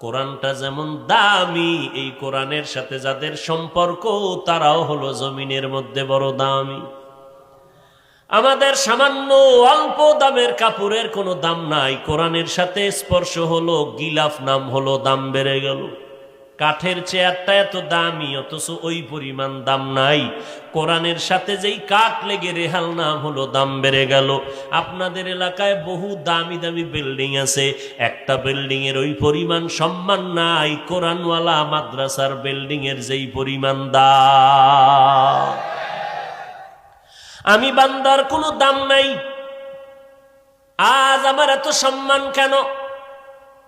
কোরআনটা যেমন দামি, এই কোরআনের সাথে যাদের সম্পর্ক, তারাও হলো জমিনের মধ্যে বড় দামি। আমাদের সামান্য অল্প দামের কাপড়ের কোনো দাম নাই। কোরআনের সাথে স্পর্শ হলো, গিলাফ নাম হলো, দাম বেড়ে গেল। কাঠের চেয়ারটা এত দামি, অথচ ওই পরিমাণ দাম নাই। কোরআনের সাথে যেই কাঠ লেগে রেহাল নাম হলো, দাম বেড়ে গেল। আপনাদের এলাকায় বহু দামি দামি বিল্ডিং আছে। একটা বিল্ডিং এর ওই পরিমাণ সম্মান নাই, কোরআনওয়ালা মাদ্রাসার বিল্ডিং এর যেই পরিমাণ দাম। আমি বান্দার কোনো দাম নাই। আজ আমার এত সম্মান কেন?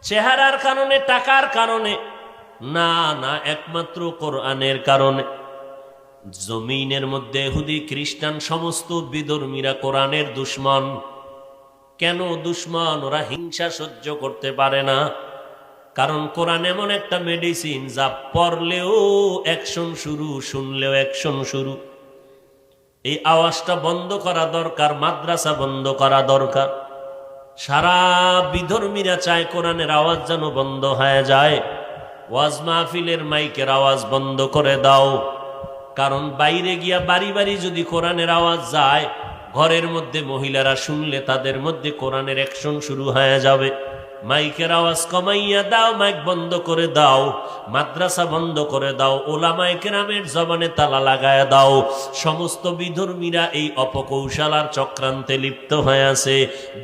চেহারার কারণে, টাকার কারণে না না, একমাত্র কোরআনের কারণে। জমিনের মধ্যে হুদি খ্রিস্টান সমস্ত বিধর্মীরা কোরআনের দুশ্মন। কেন দুশ্মন? ওরা হিংসা সহ্য করতে পারে না। কারণ কোরআন এমন একটা মেডিসিন যা পড়লেও অ্যাকশন শুরু, শুনলেও অ্যাকশন শুরু। এই আওয়াজটা বন্ধ করা দরকার, মাদ্রাসা বন্ধ করা দরকার। সারা বিধর্মীরা চায় কোরআনের আওয়াজ যেন বন্ধ হয়ে যায়। ওয়াজ মাহফিলের মাইকের আওয়াজ বন্ধ করে দাও। কারণ বাইরে গিয়া বাড়ি বাড়ি যদি কোরআনের আওয়াজ যায়, ঘরের মধ্যে মহিলারা শুনলে তাদের মধ্যে কোরআনের অ্যাকশন শুরু হয়ে যাবে। মাইকের আওয়াজ কমাইয়া দাও, মাইক বন্ধ করে দাও, মাদ্রাসা বন্ধ করে দাও ওলামাই কেরামের জবানে তালা লাগায় দাও। সমস্ত বিধর্মীরা এই অপকৌশলার চক্রান্তে লিপ্ত হয়ে আছে।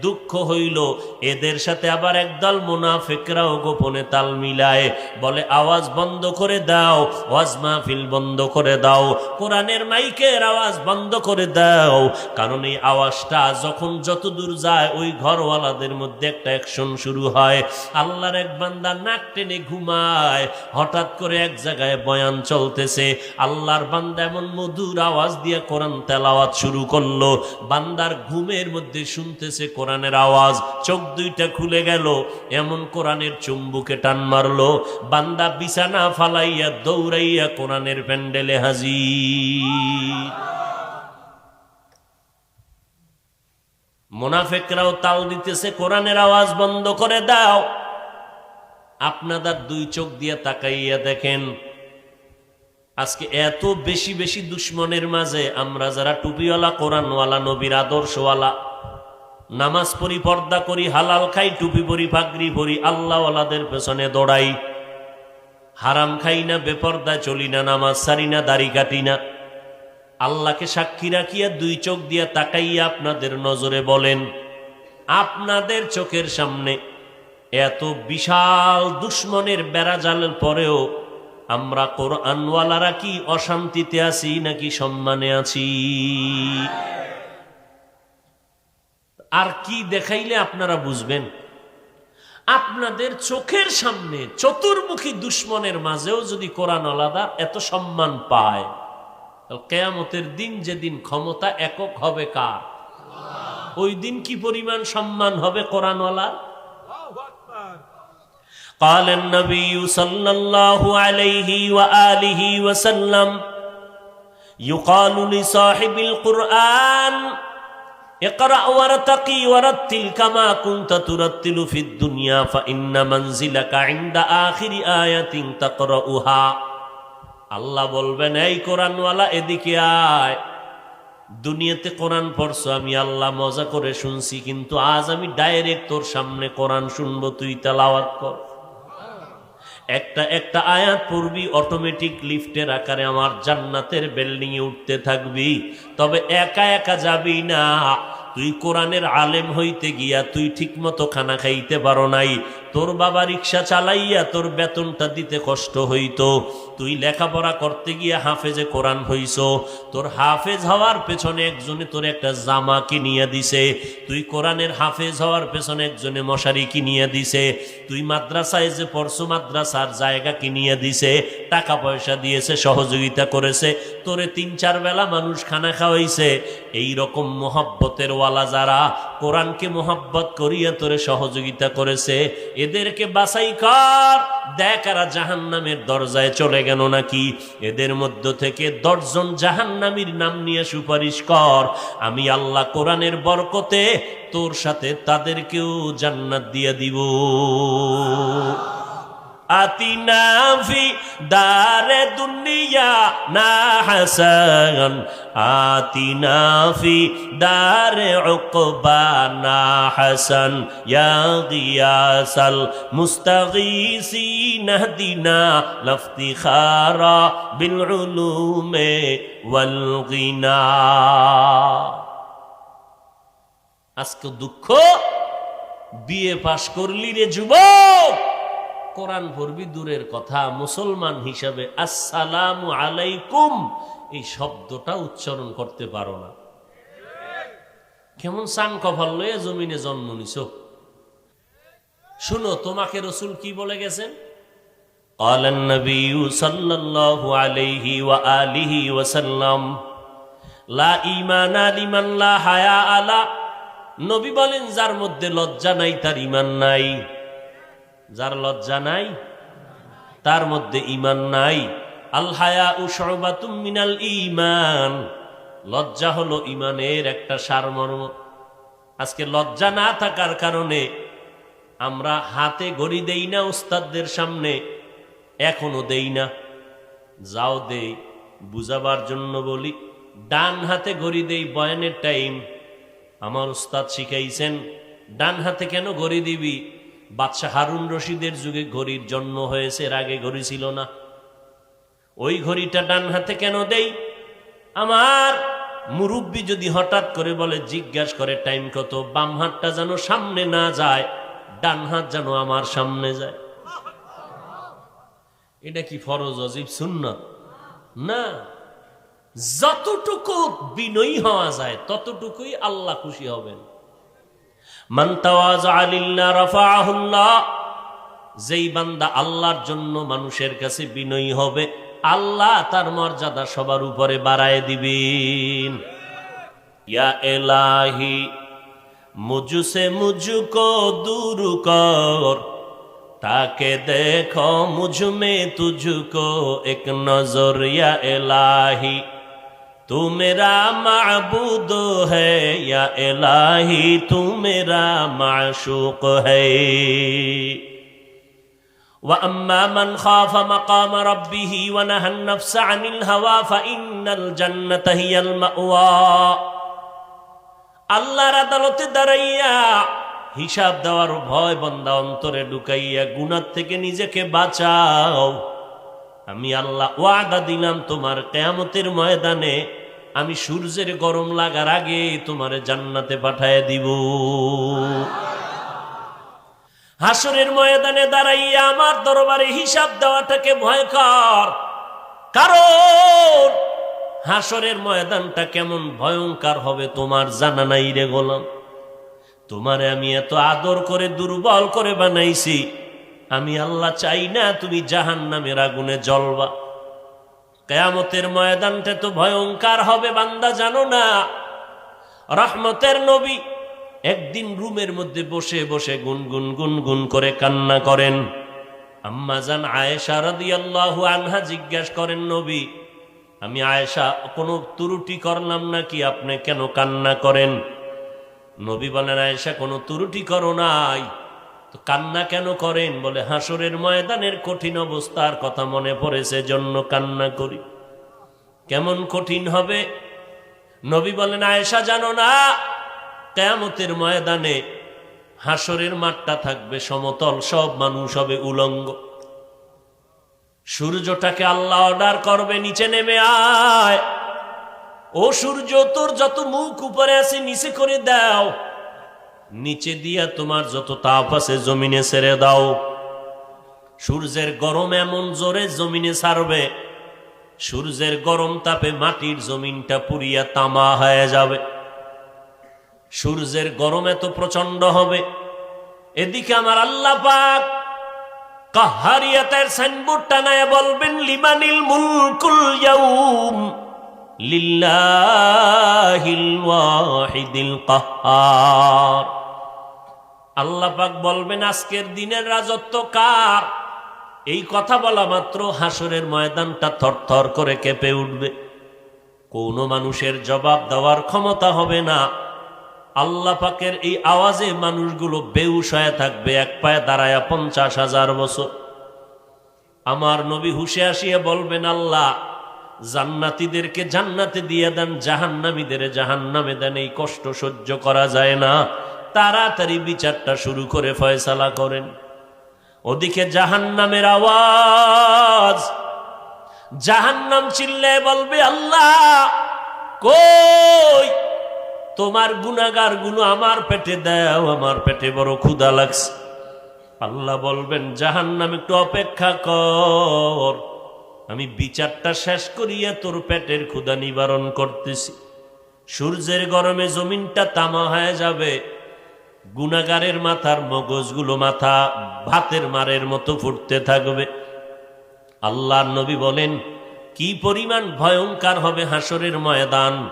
দুঃখ হইল, এদের সাথে আবার একদল মুনাফিকরাও গোপনে তাল মিলায়। বলে, আওয়াজ বন্ধ করে দাও, ওয়াজ মাহফিল বন্ধ করে দাও, কোরআনের মাইকের আওয়াজ বন্ধ করে দাও। কারণ এই আওয়াজটা যখন যত দূর যায়, ওই ঘরওয়ালাদের মধ্যে একটা অ্যাকশন শুরু হয়। আল্লাহর এক বান্দা নাক টেনে ঘুমায়, হঠাৎ করে এক জায়গায় বয়ান চলতেছে। আল্লাহর বান্দা এমন মধুর আওয়াজ দিয়ে কোরআন তেলাওয়াত শুরু করল। বান্দার ঘুমের মধ্যে শুনতেছে কোরআনের আওয়াজ, চোখ দুইটা খুলে গেল, এমন কোরআনের চুম্বুকে টান মারলো। বান্দা বিছানা ফালাইয়া দৌড়াইয়া কোরআনের প্যান্ডেলে হাজির। মোনাফেকরাও তাল দিতেছে, কোরআনের আওয়াজ বন্ধ করে দাও। আপনাদের দুই চোখ দিয়ে তাকাইয়া দেখেন, আজকে এত বেশি বেশি দুশ্মনের মাঝে আমরা যারা টুপিওয়ালা, কোরআনওয়ালা, নবীর আদর্শওয়ালা, নামাজ পড়ি, পর্দা করি, হালাল খাই, টুপি পরি পাগড়ি পরি, আল্লাহওয়ালাদের পেছনে দৌড়াই। হারাম খাই না, বেপর্দায় চলি না, নামাজ সারি না, দাড়ি কাটি না। আল্লাহকে সাক্ষী রাখিয়া দুই চোখ দিয়া তাকাইয়া আপনাদের নজরে বলেন, আপনাদের চোখের সামনে এত বিশাল দুশ্মনের বেড়াজালের পরেও আমরা কোরআনওয়ালারা কি অশান্তিতে আছি নাকি সম্মানে আছি? আর কি দেখাইলে আপনারা বুঝবেন? আপনাদের চোখের সামনে চতুর্মুখী দুশ্মনের মাঝেও যদি কোরআন আলাদা এত সম্মান পায় কেয়ামতের দিন যেদিন ক্ষমতা একক হবে কার ওই দিন কি পরিমাণ সম্মান হবে কোরআনওয়ালা قال النبي صلى الله عليه وآله وسلم يقال لصاحب القرآن اقرأ ورتقي ورتل كما كنت ترتل في الدنيا فإن منزلك عند آخر آية تقرأها আল্লাহ বলবেন, এই কোরআনওয়ালা, এদিকে আয়। দুনিয়াতে কোরআন পড়ছো, আমি আল্লাহ মজা করে শুনছি, কিন্তু আজ আমি ডাইরেক্ট তোর সামনে কোরআন শুনব, তুই তেলাওয়াত কর। একটা একটা আয়াত পড়বি অটোমেটিক লিফটের আকারে আমার জান্নাতের বিল্ডিং এ উঠতে থাকবি। তবে একা একা যাবি না। তুই কোরআনের আলেম হইতে গিয়া তুই ঠিকমতো খানা খাইতে পারো নাই। তোর বাবা রিক্সা চালাইয়া তোর বেতনটা দিতে কষ্ট হইতো। তুই লেখাপড়া করতে গিয়া হাফেজে কোরআন হইস তোর হাফেজ হওয়ার পেছনে একজনে তোর একটা জামা কিনিয়া দিছে। তুই কোরআনের হাফেজ হওয়ার পেছনে একজনে মশারি কিনিয়া দিছে। তুই মাদ্রাসায় যে পড়ছো, মাদ্রাসার জায়গা কিনিয়া দিছে। টাকা পয়সা দিয়েছে, সহযোগিতা করেছে। তোরে তিন, চার বেলা মানুষ খানা খাওয়াইছে। এই রকম মোহব্বতের ওয়ালা যারা কোরআনকে মোহব্বত করিয়া তোরে সহযোগিতা করেছে এদেরকে বাসাই কর। দেখ আরা জাহান নামের দরজায় চলে গেল নাকি। এদের মধ্য থেকে দশজন জাহান নামীর নাম নিয়ে সুপারিশ কর। আমি আল্লাহ কোরআনের বরকতে তোর সাথে তাদেরকেও জান্নাত দিয়ে দিব। আতিনা ফি দারে দুনিয়া না হাসান আতিনা ফি দারে উকবা না হাসান ইয়া গিয়াসাল মুস্তাগীসিন হদিনা লাফতিখারা বিল উলুমে ওয়াল গিনা আজকে দুঃখ বিয়ে পাশ করলি রে যুবক কোরআন পড়বি দূরের কথা মুসলমান হিসাবে আসসালামু আলাইকুম এই শব্দটা উচ্চারণ করতে পারো না কেমন সান কপাল লয়ে জমিনে জন্ম নিছ শুনো তোমাকে রসুল কি বলে গেছেন قال النبي صلى الله عليه وآله وسلم লা ইমানা লিমান লা হায়া আলা নবী বলেন যার মধ্যে লজ্জা নাই তার ইমান নাই যার লজ্জা নাই, তার মধ্যে ইমান নাই। আল হায়া উ সর্বাতুম মিনাল ইমান লজ্জা হলো ইমানের একটা সারমর্ম। আজকে লজ্জা না থাকার কারণে আমরা হাতে ঘড়ি দেই না উস্তাদদের সামনে, এখনও দেই না। যাও দেই, বুঝাবার জন্য বলি, ডান হাতে ঘড়ি দেই বয়ানের টাইম। আমার উস্তাদ শিখাইছেন, ডান হাতে কেন ঘড়ি দিবি? বাদশাহ হারুন রশিদের যুগে ঘড়ির জন্ম হয়েছে, এর আগে ঘড়ি ছিল না। ওই ঘড়িটা ডান হাতে কেন দেই? আমার মুরব্বী যদি হঠাৎ করে বলে, জিজ্ঞাসা করে টাইম কত? বাম হাতটা যেন সামনে না যায়, ডান হাত যেন আমার সামনে যায়। এটা কি ফরজ, অজিব সুন্নত? না। যতটুকু বিনয়ী হওয়া যায়, ততটুকুই আল্লাহ খুশি হবেন। যেই বান্দা আল্লাহর জন্য মানুষের কাছে বিনয়ী হবে, আল্লাহ তার মর্যাদা সবার উপরে বাড়ায় দিবেন। ইয়া এলাহি মুঝকো দূর কর, তাকে দেখো মুঝ মে তুঝকো এক নজর ইয়া এলাহি। तू मेरा माबूद है या इलाही तू मेरा माशूक है واما من خاف مقام ربه ونهى النفس عن الهوى فان الجنه هي الماوى আল্লাহর আদালতে দাঁড়াইয়া হিসাব দেওয়ার ভয় বন্দা অন্তরে ঢুকাইয়া গুনার থেকে নিজেকে বাঁচাও আমি আল্লাহ ওয়াদা দিলাম তোমার কেয়ামতের ময়দানে আমি সূর্যের গরম লাগার আগে তোমার জান্নাতে পাঠায় দিব। হাসরের ময়দানে দাঁড়াইয়া আমার দরবারে হিসাব দেওয়াটাকে ভয় কর কারণ হাসরের ময়দানটা কেমন ভয়ঙ্কর হবে তোমার জানা নাই রে গোলাম। তোমারে আমি এত আদর করে, দুর্বল করে বানাইছি। আমি আল্লাহ চাই না তুমি জাহান নামের আগুনে জ্বলবা। কেয়ামতের ময়দানটা তো ভয়ঙ্কর হবে, বান্দা জানো না। রহমতের নবী একদিন রুমের মধ্যে বসে বসে গুনগুন গুনগুন করে কান্না করেন। আম্মা জান আয়েশা রাদিয়াল্লাহু আনহা জিজ্ঞাসা করেন, নবী, আমি আয়েশা, কোনো ত্রুটি করলাম নাকি? আপনি কেন কান্না করেন? নবী বলেন, আয়েশা, কোনো ত্রুটি করো নাই। তো কান্না কেন করেন? বলে, হাসরের ময়দানের কঠিন অবস্থার কথা মনে পড়েছে জন্য কান্না করি। কেমন কঠিন হবে? নবী বলেন, আয়েশা, জানো না, কেয়ামতের ময়দানে হাসরের মাঠটা থাকবে সমতল, সব মানুষ হবে উলঙ্গ। সূর্যটাকে আল্লাহ অর্ডার করবে, নিচে নেমে আয়। ও সূর্য, তোর যত মুখ উপরে আছে, নিচে করে দাও। নিচে দিয়া তোমার যত তাপ আছে জমিনে ছেড়ে দাও। সূর্যের গরম এমন জোরে জমিনে ছাড়বে, সূর্যের গরম তাপে মাটির জমিনটা পুড়িয়া তামা হয়ে যাবে। সূর্যের গরম এত প্রচণ্ড হবে, এদিকে আমার আল্লাহ পাক কাহারিয়াতের সাইনবোর্ড টানায় বলবেন, লিমানিল মুলকুল ইয়াউম লিল্লাহিল ওয়াহিদিল কাহ্হার আল্লাহ পাক বলবেন, আজকের দিনের রাজত্ব কার? এই কথা বলা মাত্র হাসরের ময়দানটা থরথর করে কেঁপে উঠবে। কোনো মানুষের জবাব দেওয়ার ক্ষমতা হবে না। আল্লাহ পাকের এই আওয়াজে মানুষগুলো বেউস হয়ে থাকবে, এক পায়ে দাঁড়ায় পঞ্চাশ হাজার বছর। আমার নবী হুশে আসিয়া বলবেন, আল্লাহ, জান্নাতীদেরকে জান্নাতে দিয়ে দেন, জাহান্নামীদের জাহান্নামে দেন, এই কষ্ট সহ্য করা যায় না। তাড়াতাড়ি বিচারটা শুরু করে ফয়সালা করেন। ওদিকে জাহান্নামের আওয়াজ, জাহান্নাম চিল্লে বলবে, আল্লাহ, কই? তোমার গুনাগারগুলো আমার পেটে দাও, আমার পেটে বড় ক্ষুদা লাগছে। আল্লাহ বলবেন, জাহান্নাম, একটু অপেক্ষা কর। আমি বিচারটা শেষ করিয়া তোর পেটের ক্ষুদা নিবারণ করতেছি। সূর্যের গরমে জমিনটা তামা হয়ে যাবে। গুনাগারের মাথার মগজগুলো মাথা ভাতের মারের মতো ফুটতে থাকবে। আল্লাহর নবী বলেন, কি পরিমাণ ভয়ঙ্কর হবে হাসরের ময়দান।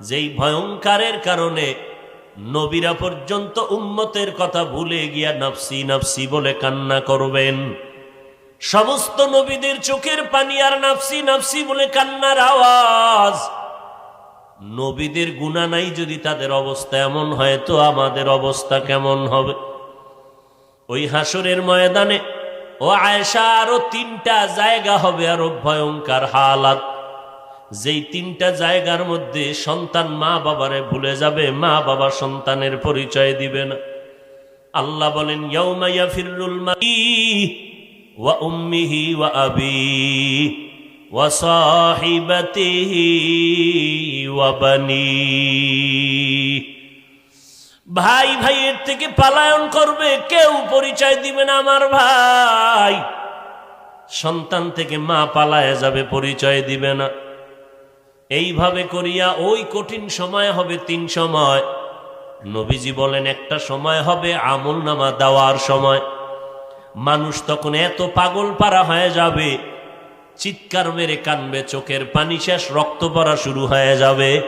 যেই ভয়ঙ্করের কারণে নবীরা পর্যন্ত উম্মতের কথা ভুলে গিয়া নফসি নফসি বলে কান্না করবেন। সমস্ত নবীদের চোখের পানি আর নাফসি নাফসি বলে কান্নার আওয়াজ। নবীদের গুণা নাই যদি তাদের অবস্থা এমন হয়, তো আমাদের অবস্থা কেমন হবে? ওই হাসরের ময়দানে ও আয়সা আরও তিনটা জায়গা হবে আরও ভয়ঙ্কর হালাত। যেই তিনটা জায়গার মধ্যে সন্তান মা বাবারে ভুলে যাবে, মা বাবা সন্তানের পরিচয় দিবে না। আল্লাহ বলেন, ইয়াউমা ইয়াফিরুল মাই ওয়া উম্মিহি ওয়া আবি ওয়া সাহিবাতিহি ভাই, ভাইয়ের থেকে পালায়ন করবে, কেউ পরিচয় দিবে না আমার ভাই। সন্তান থেকে মা পালায় যাবে, পরিচয় দিবে না। এইভাবে করিয়া ওই কঠিন সময় হবে তিন সময়। নবীজি বলেন, একটা সময় হবে আমল নামা দেওয়ার সময়। মানুষ তখন এত পাগল পারা হয়ে যাবে। চিৎকার মেরে কানবে, চোখের পানি শেষ, রক্ত পড়া শুরু হয়ে যাবে।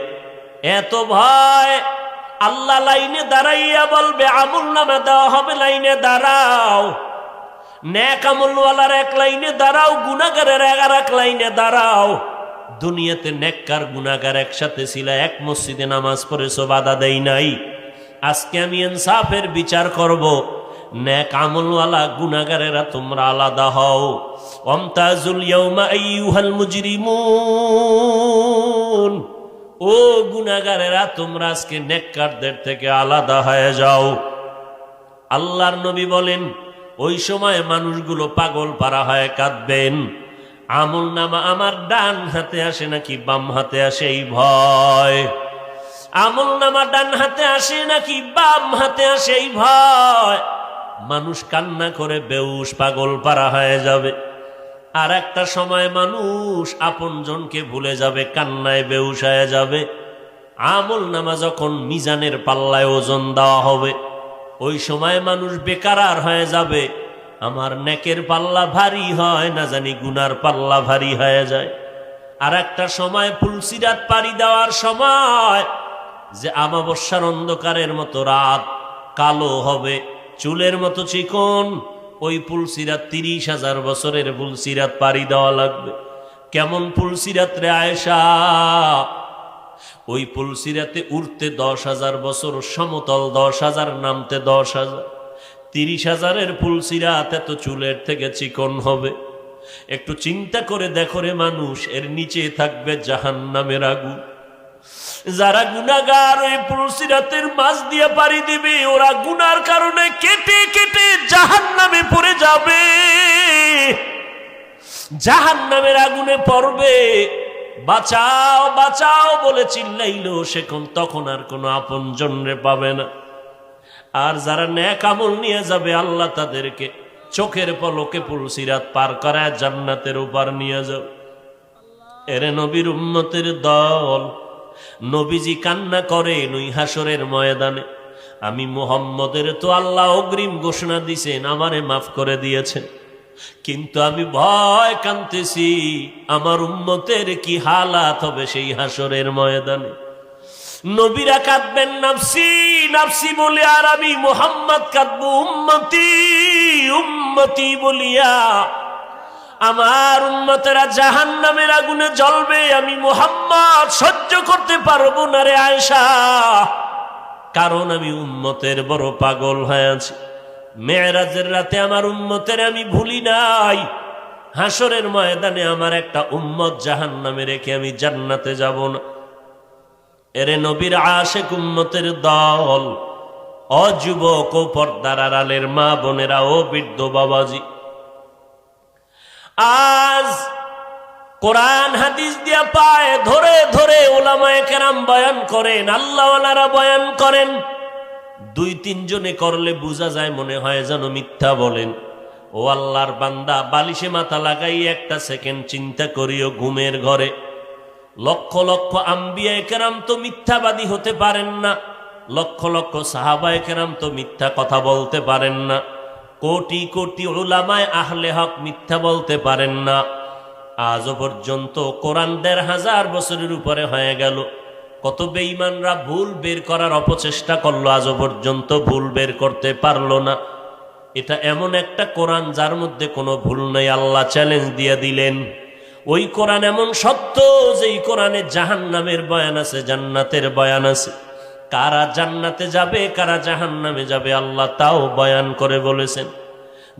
এত ভয়, আল্লাহ লাইনে দাঁড়াইয়া বলবে, আমুল নামে দেওয়া হবে, লাইনে দাঁড়াও। ন্যাক আমলওয়ালার এক লাইনে দাঁড়াও গুনাগারের এগার এক লাইনে দাঁড়াও। দুনিয়াতে নেককার গুনাগার একসাথে ছিল, এক মসজিদে নামাজ পড়েছো বাধা দেই নাই। আজকে আমি ইনসাফের বিচার করব। নেক আমলওয়ালা গুনাগারেরা তোমরা আলাদা হও। অমতাজুল ইয়াউমা আইয়ুহাল মুজরিমুন। ও গুনাগারেরা তোমরা আজকে নেককারদের থেকে আলাদা হয়ে যাও। আল্লাহর নবী বলেন, ওই সময় মানুষগুলো পাগল পারা হয়ে কাঁদবেন। আমল নামা আমার ডান হাতে আসে নাকি বাম হাতে আসে এই ভয়। আমল নামা ডান হাতে আসে নাকি বাম হাতে আসে এই ভয়। মানুষ কান্না করে বেউস পাগল পারা হয়ে যাবে। আর একটা সময় মানুষ আপনজনকে ভুলে যাবে, কান্নায় বেউস হয়ে যাবে। আমল নামা যখন মিজানের পাল্লায় ওজন দেওয়া হবে, ওই সময় মানুষ বেকারার হয়ে যাবে। আমার নেকের পাল্লা ভারী হয়, না জানি গুনার পাল্লা ভারী হয়ে যায়। আর একটা সময় ফুলসিরাত পাড়ি দেওয়ার সময় যে আমাবস্যার অন্ধকারের মতো রাত কালো হবে, চুলের মতো চিকন ওই ফুলসিরাত তিরিশ হাজার বছরের ফুলসিরাত পাড়ি দেওয়া লাগবে। কেমন ফুলসিরাত রে আয়েশা? ওই পুলসিরাতে উঠতে দশ হাজার বছর, সমতল দশ হাজার, নামতে দশ হাজার। তিরিশ হাজারের পুলসিরাত এত চুলের থেকে চিকন হবে। একটু চিন্তা করে দেখো রে মানুষ, এর নিচে থাকবে জাহান নামের আগুন। যারা গুনাগার ওই পুলসিরাতের মাছ দিয়ে পাড়ি দিবে, ওরা গুনার কারণে কেটে কেটে জাহান নামে পড়ে যাবে। জাহান নামের আগুনে পড়বে। বাঁচাও বাঁচাও বলে চিল্লাইল সে কোন তখন আর কোনো আপন জনরে পাবে না। আর যারা ন্যাক আমল নিয়ে যাবে, আল্লাহ তাদেরকে চোখের পলকে পুলসিরাত পার করায় জান্নাতের উপর নিয়ে যাও। এরে নবীর উম্মতের দল নবীজি কান্না করে নই হাসরের ময়দানে। আমি মোহাম্মদের তো আল্লাহ অগ্রিম ঘোষণা দিছেন, আমারে মাফ করে দিয়েছেন। কিন্তু আমি ভয় কানতেছি, আমার উম্মতের কি হালাত হবে সেই হাসরের ময়দানে। নবীরা কাঁদবেন, নাফসি নাফসি বলে, আর আমি মোহাম্মদ কাঁদবো, উম্মতি উম্মতি বলিয়া আমার উন্মতেরা জাহান নামের আগুনে জ্বলবে, আমি মোহাম্মদ সহ্য করতে পারব না রে আয়সা কারণ আমি উন্মতের বড় পাগল হয়ে আছি। মেয়েরাজের রাতে আমার উন্মতের আমি ভুলি নাই। হাসরের ময়দানে আমার একটা উম্মত জাহান নামে রেখে আমি জান্নাতে যাব না। এরে নবীর আশেক উম্মতের দল, অযুবক ও পর্দার আড়ালের মা বোনেরা, ও বৃদ্ধ বাবাজি আজ কোরআন হাদিস দিয়া পায় ধরে ধরে ওলামায়ে কেরাম বয়ান করেন, আল্লাহওয়ালারা বয়ান করেন। দুই তিনজনে করলে বোঝা যায় মনে হয় যেন মিথ্যা বলেন। ও আল্লাহর বান্দা, বালিশে মাথা লাগাই একটা সেকেন্ড চিন্তা করিও ঘুমের ঘরে। লক্ষ লক্ষ আম্বিয়া কেরাম তো মিথ্যাবাদী হতে পারেন না। লক্ষ লক্ষ সাহাবায় কেরাম তো মিথ্যা কথা বলতে পারেন না। কোটি কোটি ওলামায় আহলে হক মিথ্যা বলতে পারেন না। আজও পর্যন্ত কোরআন দেড় হাজার বছরের উপরে হয়ে গেল। কত বেঈমানরা ভুল বের করার অপচেষ্টা করল, আজও পর্যন্ত ভুল বের করতে পারল না। এটা এমন একটা কোরআন যার মধ্যে কোনো ভুল নেই, আল্লাহ চ্যালেঞ্জ দিয়ে দিলেন। ওই কোরআন এমন সত্য যে কোরআনে জাহান নামের বয়ান আছে, জান্নাতের বয়ান আছে। কারা জান্নাতে যাবে, কারা জাহান নামে যাবে, আল্লাহ তাও বয়ান করে বলেছেন,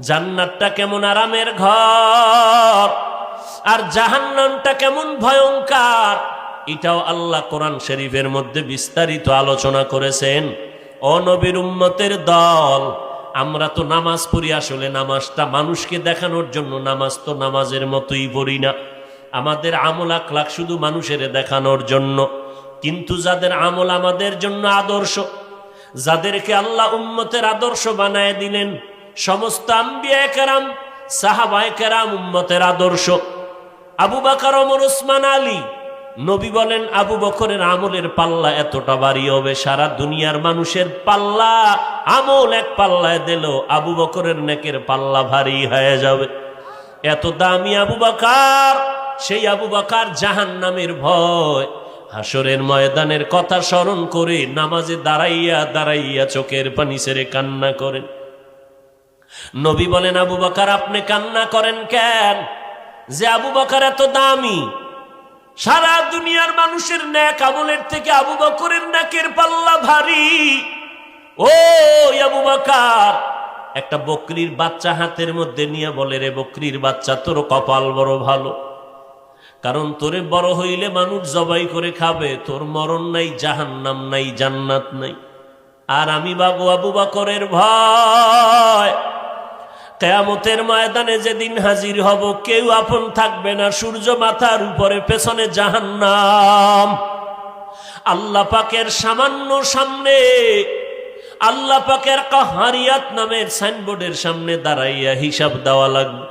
জান্নাতটা কেমন আরামের ঘর আর জাহান্নামটা কেমন ভয়ঙ্কর। এটাও আল্লাহ কোরআন শরীফের মধ্যে বিস্তারিত আলোচনা করেছেন অনবীর উম্মতের দল, আমরা তো নামাজ পড়ি আসলে, নামাজটা মানুষকে দেখানোর জন্য, নামাজ তো নামাজের মতোই পড়ি না। আমাদের আমল আখলাখ শুধু মানুষের দেখানোর জন্য। কিন্তু যাদের আমল আমাদের জন্য আদর্শ, যাদেরকে আল্লাহ উম্মতের আদর্শ বানায় দিলেন, সমস্ত আম্বিয়া কেরাম উম্মতের আদর্শ। আবু বাকার অমর ওসমান আলী, নবী বলেন, আবু বকরের আমলের পাল্লা এতটা বাড়ি হবে, সারা দুনিয়ার মানুষের পাল্লা, আমল এক পাল্লায় দিল, আবু বকরের নেকের পাল্লা ভারী হয়ে যাবে। এত দামি আবু বাকার, সেই আবু বাকার জাহান নামের ভয়। হাসরের ময়দানের কথা স্মরণ করে নামাজে দাঁড়াইয়া দাঁড়াইয়া চোখের পানি সেরে কান্না করেন। নবী বলেন, আবু বাকার, আপনি কান্না করেন কেন? যে আবু বাকার এত দামি, সারা দুনিয়ার মানুষের ন্যাক আমলের থেকে আবু বকরের ন্যাকের পাল্লা ভারী। ও আবু বাকার, একটা বকরির বাচ্চা হাতের মধ্যে নিয়ে বলে রে বকরির বাচ্চা, তোর কপাল বড় ভালো। কারণ তোরে বড় হইলে মানুষ জবাই করে খাবে, তোর মরণ নাই, জাহান্নাম নাই, জান্নাত নাই। আর আমি বাবু আবু বাকরের ভয়। কেয়ামতের ময়দানে যেদিন হাজির হব, কেউ আপন থাকবে না, সূর্য মাথার উপরে, পেছনে জাহান্নাম। আল্লাহ পাকের সামান্য সামনে, আল্লাহ পাকের কাহারিয়াত নামের সাইনবোর্ডের সামনে দাঁড়াইয়া হিসাব দেওয়া লাগবে।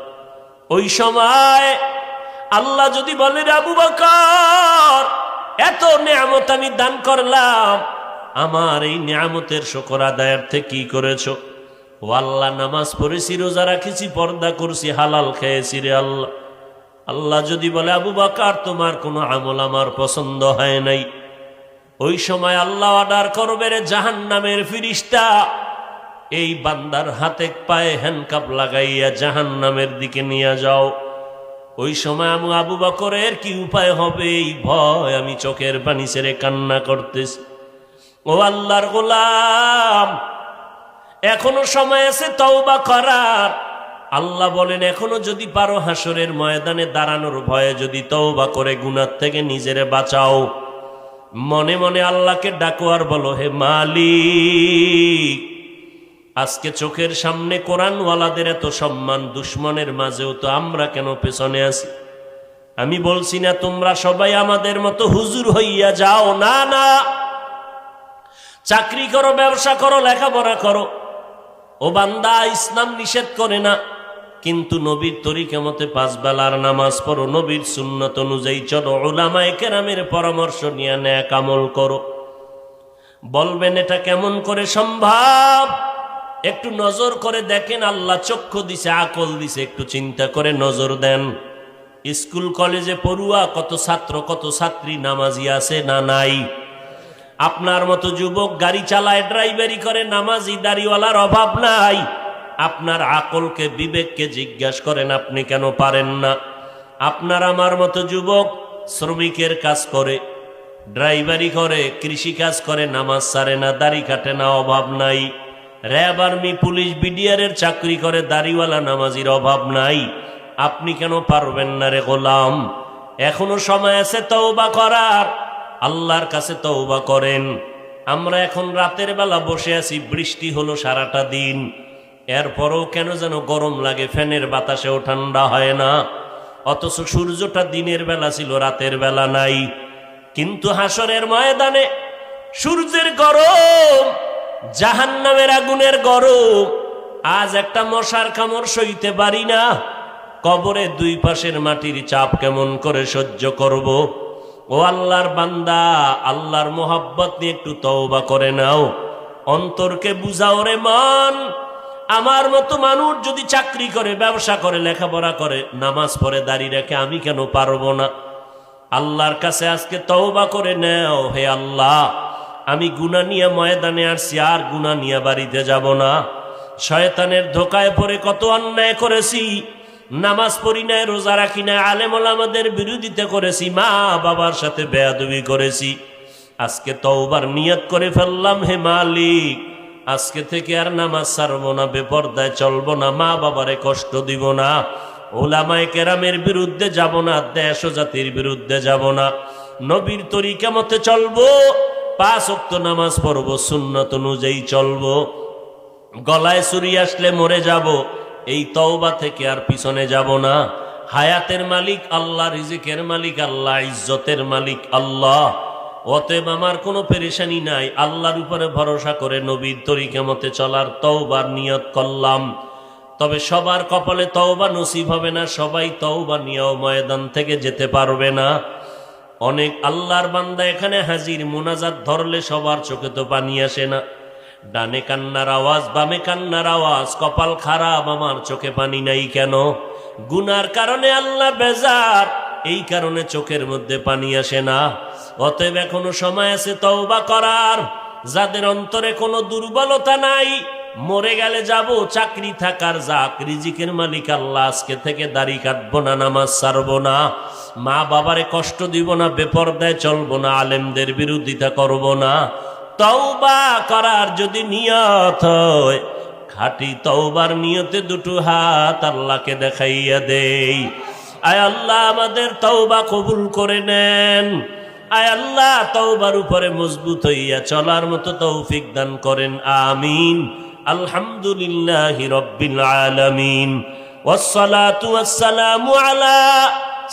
ওই সময় আল্লাহ যদি বলে আবু বকর, এত নিয়ামত আমি দান করলাম, আমার এই নিয়ামতের শকর আদায়ার্থে কি করেছ? ও আল্লাহ, নামাজ পড়েছি, রোজা রাখেছি, পর্দা করছি, হালাল খেয়েছি রে আল্লাহ। আল্লাহ যদি বলে, আবু বাকার, তোমার কোনো আমল আমার পছন্দ হয় নাই। ওই সময় আল্লাহ অর্ডার করবে রে জাহান নামের ফিরিস্তা। এই বান্দার হাতে পায়ে হ্যান্ডকাপ লাগাইয়া জাহান নামের দিকে নিয়ে যাও। ওই সময় আমি আবু বকরের কি উপায় হবে? এই ভয় আমি চোখের পানি ছেড়ে কান্না করতেছি। ও আল্লাহর গোলাম, এখনও সময় আছে তওবা করার। আল্লাহ বলেন, এখনও যদি পারো হাসরের ময়দানে দাঁড়ানোর ভয়ে যদি তওবা করে গুনার থেকে নিজেরে বাঁচাও। মনে মনে আল্লাহকে ডাকো আর বলো, হে মালিক আজকে চোখের সামনে কোরআনওয়ালাদের এত সম্মান, দুশ্মনের মাঝেও তো আমরা কেন পেছনে আছি? আমি বলছি না, তোমরা সবাই আমাদের মতো হুজুর হইয়া যাও, না না। চাকরি করো, ব্যবসা করো, লেখাপড়া করো। ও বান্দা, ইসলাম নিষেধ করে না। কিন্তু নবীর তরিকা মতে পাঁচ বেলার নামাজ পড়ো, নবীর সুন্নত অনুযায়ী চলো ওলামায় কেরামের পরামর্শ নিয়ে ন্যাক আমল করো। বলবেন, এটা কেমন করে সম্ভব? একটু নজর করে দেখেন, আল্লাহ চক্ষু দিছে, আকল দিছে, একটু চিন্তা করে নজর দেন। স্কুল, কলেজে পড়ুয়া, কত ছাত্র, কত ছাত্রী, নামাজি আছে না নাই? আপনার মতো যুবক গাড়ি চালায়, ড্রাইভারি করে, নামাজি, দাড়িওয়ালার অভাব নাই। আপনার আকলকে, বিবেককে জিজ্ঞাসা করেন, আপনি কেন পারেন না? আপনার আমার মতো যুবক শ্রমিকের কাজ করে, ড্রাইভারি করে, কৃষি কাজ করে, নামাজ সারে না, দাড়ি কাটে না, অভাব নাই। র্যাব আর্মি, পুলিশ বিডিআরের চাকরি করে দাড়িওয়ালা নামাজির অভাব নাই। আপনি কেন পারবেন না রে গোলাম? এখনও সময় আছে তওবা করার। আল্লাহর কাছে তওবা করেন। আমরা এখন রাতের বেলা বসে আছি, বৃষ্টি হলো সারাটা দিন। এরপরও কেন যেন গরম লাগে, ফ্যানের বাতাসেও ঠান্ডা হয় না। অথচ সূর্যটা দিনের বেলা ছিল, রাতের বেলা নাই। কিন্তু হাসরের ময়দানে সূর্যের গরম জাহান্নামের আগুনের গরম। আজ একটা মশার কামড় সইতে পারি না। কবরে দুই পাশের মাটির চাপ কেমন করে সহ্য করব? ও আল্লাহর বান্দা, আল্লাহর মোহাব্বত নিয়ে একটু তওবা করে নাও। অন্তরকে বুঝাও রে মন। আমার মতো মানুষ যদি চাকরি করে, ব্যবসা করে, লেখাপড়া করে, নামাজ পড়ে দাঁড়িয়ে রেখে, আমি কেন পারব না? আল্লাহর কাছে আজকে তওবা করে নেও, হে আল্লাহ। আমি গুনা নিয়ে ময়দানে আসছি, আর গুনা নিয়ে বাড়িতে যাব না। শয়তানের ধোকায় পড়ে কত অন্যায় করেছি। নামাজ পড়ি নাই, রোজা রাখি নাই, আলেমল আমাদের বিরোধিতা করেছি, মা বাবার সাথে বেয়াদবি করেছি। আজকে তওবার নিয়ত করে ফেললাম হে মালিক। আজকে থেকে আর নামাজ ছাড়বো না, বেপর্দায় চলবো না, মা বাবারে কষ্ট দিব না। ওলামায় কেরামের বিরুদ্ধে যাব না, দেশ জাতির বিরুদ্ধে যাব না। নবীর তরিকা মতে চলবো। পাঁচ অক্ত নামাজ পড়ব, সুন্নত অনুযায়ী চলবো। গলায় চুরি আসলে মরে যাব, এই তওবা থেকে আর পিছনে যাব না। হায়াতের মালিক আল্লাহ, রিজিকের মালিক আল্লাহ, ইজ্জতের মালিক আল্লাহ। অতএব আমার কোনো পেরেশানি নাই, আল্লাহর উপরে ভরসা করে নবীর তরিকা মতে চলার তওবার নিয়ত করলাম। তবে সবার কপালে তওবা নসিব হবে না, সবাই তওবা নিয়েও ময়দান থেকে যেতে পারবে না। অনেক আল্লাহর বান্দা এখানে হাজির, মোনাজাত ধরলে সবার চোখে তো পানি আসে না। ডানে কান্নার আওয়াজ, বামে কান্নার আওয়াজ, কপাল খারাপ, আমার চোখে পানি নাই কেন? গুনার কারণে আল্লাহ বেজার, এই কারণে চোখের মধ্যে পানি আসে না। অতএব এখনও সময় আছে তওবা করার। যাদের অন্তরে কোনো দুর্বলতা নাই, মরে গেলে যাব, চাকরি থাকার যাক, রিজিকের মালিক আল্লাহ আজকে থেকে দাড়ি কাটবো না, নামাজ ছাড়বো না। মা বাবারে কষ্ট দিব না বেপরদায় চলবো না আলেমদের বিরোধিতা করব না তওবা করার যদি নিয়ত হয় খাটি তওবার নিয়তে দুটো হাত আল্লাহকে দেখাইয়া দেই আয় আল্লাহ আমাদের তওবা কবুল করে নেন আয় আল্লাহ তওবার উপরে মজবুত হইয়া চলার মতো তৌফিক দান করেন আমিন আলহামদুলিল্লাহ রব্বিল আলামিন والصلاة والسلام على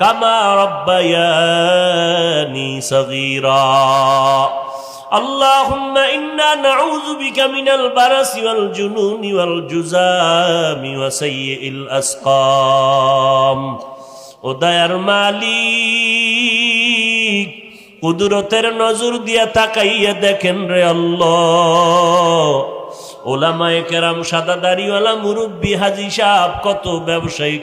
كما ربياني صغيرا اللهم إنا نعوذ بك من البرس والجنون والجزام وسيء الأسقام উদয়ার মালিক কুদরতের নজর দিয়া তাকাইয়া দেখেন রে আল্লাহ ওলামায়ে কেরাম সাদা দাড়িওয়ালা মুরব্বী হাজি সাহ কত ব্যবসায়ী